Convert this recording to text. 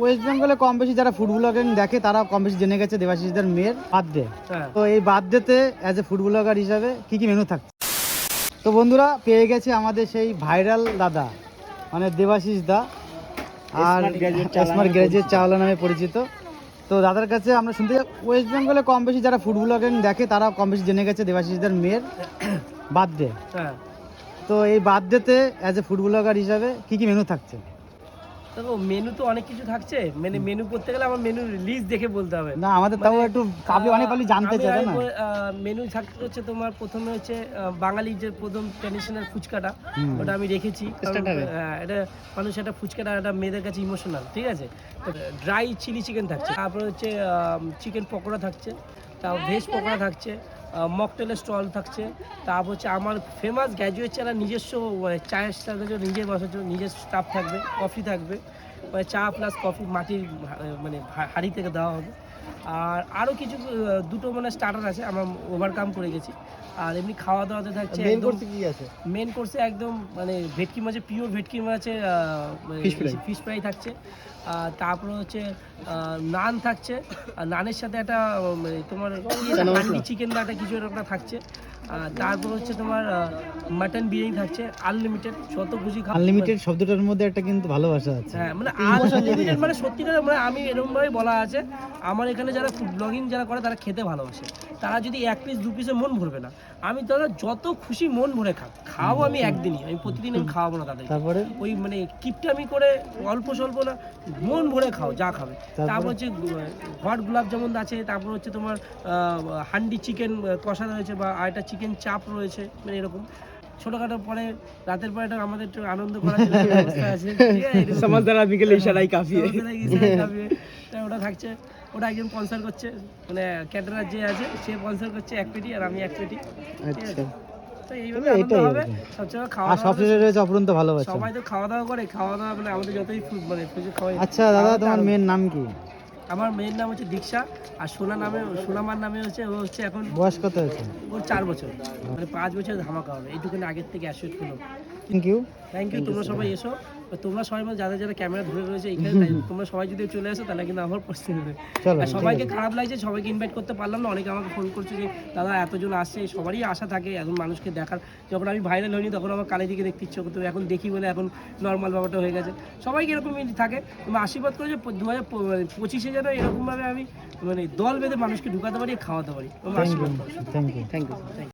West বেঙ্গলে কম বেশি যারা ফুড ব্লগিং দেখে তারা কম বেশি জেনে গেছে দেবাশিসদের মেয়ের বার্থডে হ্যাঁ। তো এই বার্থডেতে অ্যাজ এ ফুড ব্লগার হিসাবে কি কি মেনু থাকছে? তো বন্ধুরা পেয়ে গেছে আমাদের সেই ভাইরাল দাদা মানে দেবাশিস দা আর স্মার্ট গ্রাজুয়েট পরিচিত। চাওলা নামে পরিচিত। তো দাদার কাছে আমরা শুনতে ওয়েস্ট বেঙ্গলে কম বেশি যারা ফুড ব্লগিং দেখে তারা কম বেশি জেনে গেছে দেবাশিসদের মেয়ের বার্থডে হ্যাঁ। তো এই বার্থডেতে অ্যাজ এ ফুড ব্লগার হিসাবে কি কি মেনু থাকছে? দেখো মেনু তো অনেক কিছু থাকছে। মানে মেনু করতে গেলে আমার মেনু লিস্ট দেখে বলতে হবে। না আমাদের তাও মানে, একটু আপনি অনেক পালি জানতে চাই না? মেনু থাকতে হচ্ছে তোমার প্রথমে হচ্ছে আহ, বাঙালির যে প্রথম ট্র্যাডিশনাল ফুচকাটা ওটা আমি রেখেছি? এটা মানুষ একটা ফুচকাটা একটা মেয়েদের কাছে ইমোশনাল ঠিক আছে? ড্রাই চিলি চিকেন থাকছে। তারপরে হচ্ছে চিকেন পকোড়া থাকছে। তারপর ভেজ পকোড়া থাকছে মকটেলের স্টল থাকছে তারপর হচ্ছে আমার ফেমাস গ্র্যাজুয়েট ছাড়া নিজস্ব মানে চায়ের স্টাফ নিজের বসার জন্য নিজের স্টাফ থাকবে কফি থাকবে মানে চা প্লাস কফি মাটির মানে হাঁড়ি থেকে দেওয়া হবে। আর আরও কিছু দুটো মানে স্টার্টার আছে আমরা ওভারকাম করে গেছি। আর এমনি খাওয়া দাওয়াতে থাকছে মেন কোর্সে কি আছে? মেন কোর্সে একদম মানে ভেটকি মাছে পিওর ভেটকি মাছে ফিশ ফ্রাই থাকছে। আর তারপরে হচ্ছে নান থাকছে। আর নানের সাথে একটা উম, তোমার চিকেন বা একটা কিছু একটা থাকছে। তারপর হচ্ছে তোমার মাটন বিরিয়ানি থাকছে আনলিমিটেড যত খুশি আনলিমিটেড শব্দটার মধ্যে একটা কিন্তু ভালোবাসা আছে। হ্যাঁ মানে আনলিমিটেড মানে সত্যিকার মানে আমি এরকম ভাবে বলা আছে আমার এখানে যারা ফুড ব্লগিং যারা করে তারা খেতে ভালোবাসে। তারা যদি এক পিস দু পিসে মন ভরবে না। আমি তারা যত খুশি মন ভরে খাও খাওয়াবো আমি একদিনই। আমি প্রতিদিন আমি খাওয়াবো না তাদের তারপরে? ওই মানে কিপটামি করে অল্প স্বল্প না মন ভরে খাও যা খাবে। তারপর? হচ্ছে হট গোলাপ যেমন আছে তারপর হচ্ছে তোমার হান্ডি চিকেন কষা রয়েছে বা একটা চিকেন চাপ রয়েছে মানে এরকম। ছোটখাটো পরে রাতের পরে আমাদের একটু আনন্দ করার ব্যবস্থা আছে। সমাজদার বিকেলে ইশারাই কাফি ওটা থাকছে। ওটা একজন স্পন্সর করছে মানে ক্যাটারার যে আছে সে স্পন্সর করছে এক পেটি আর আমি এক পেটি। আচ্ছা। সবাই তো খাওয়া দাওয়া করে খাওয়া দাওয়া মানে আমাদের যতই মানে খাওয়াই। আচ্ছা দাদা তোমার মেয়ের নাম কি? আমার মেয়ের নাম হচ্ছে দীক্ষা আর সোনা নামে সোনামার নামে হচ্ছে ও হচ্ছে এখন বয়স কত হয়েছে? ওর চার বছর। মানে পাঁচ বছর ধামাকা হবে এইটুকুনি আগের থেকে অ্যাসিড হলো থ্যাংক ইউ থ্যাংক ইউ তোমরা সবাই এসো। তোমরা সবাই মানে যাদের যারা ক্যামেরা ধরে রয়েছে এখানে তোমরা সবাই যদি চলে আসো তাহলে কিন্তু আমার পরিস্থিতি হবে। আর সবাইকে। খারাপ লাগছে সবাইকে ইনভাইট করতে পারলাম না। অনেকে আমাকে ফোন করছে যে দাদা এতজন আসছে সবারই আশা থাকে এখন মানুষকে দেখার। যখন আমি ভাইরাল হইনি তখন আমার কালে দিকে দেখতে ইচ্ছে করতো এখন দেখি বলে এখন নর্মাল ব্যাপারটা হয়ে গেছে। সবাইকে এরকমই থাকে। তুমি আশীর্বাদ করে যে দু হাজার পঁচিশে যেন এরকমভাবে আমি মানে দল বেঁধে মানুষকে ঢুকাতে পারি খাওয়াতে পারি। থ্যাংক ইউ আশীর্বাদ করো। Thank you thank you.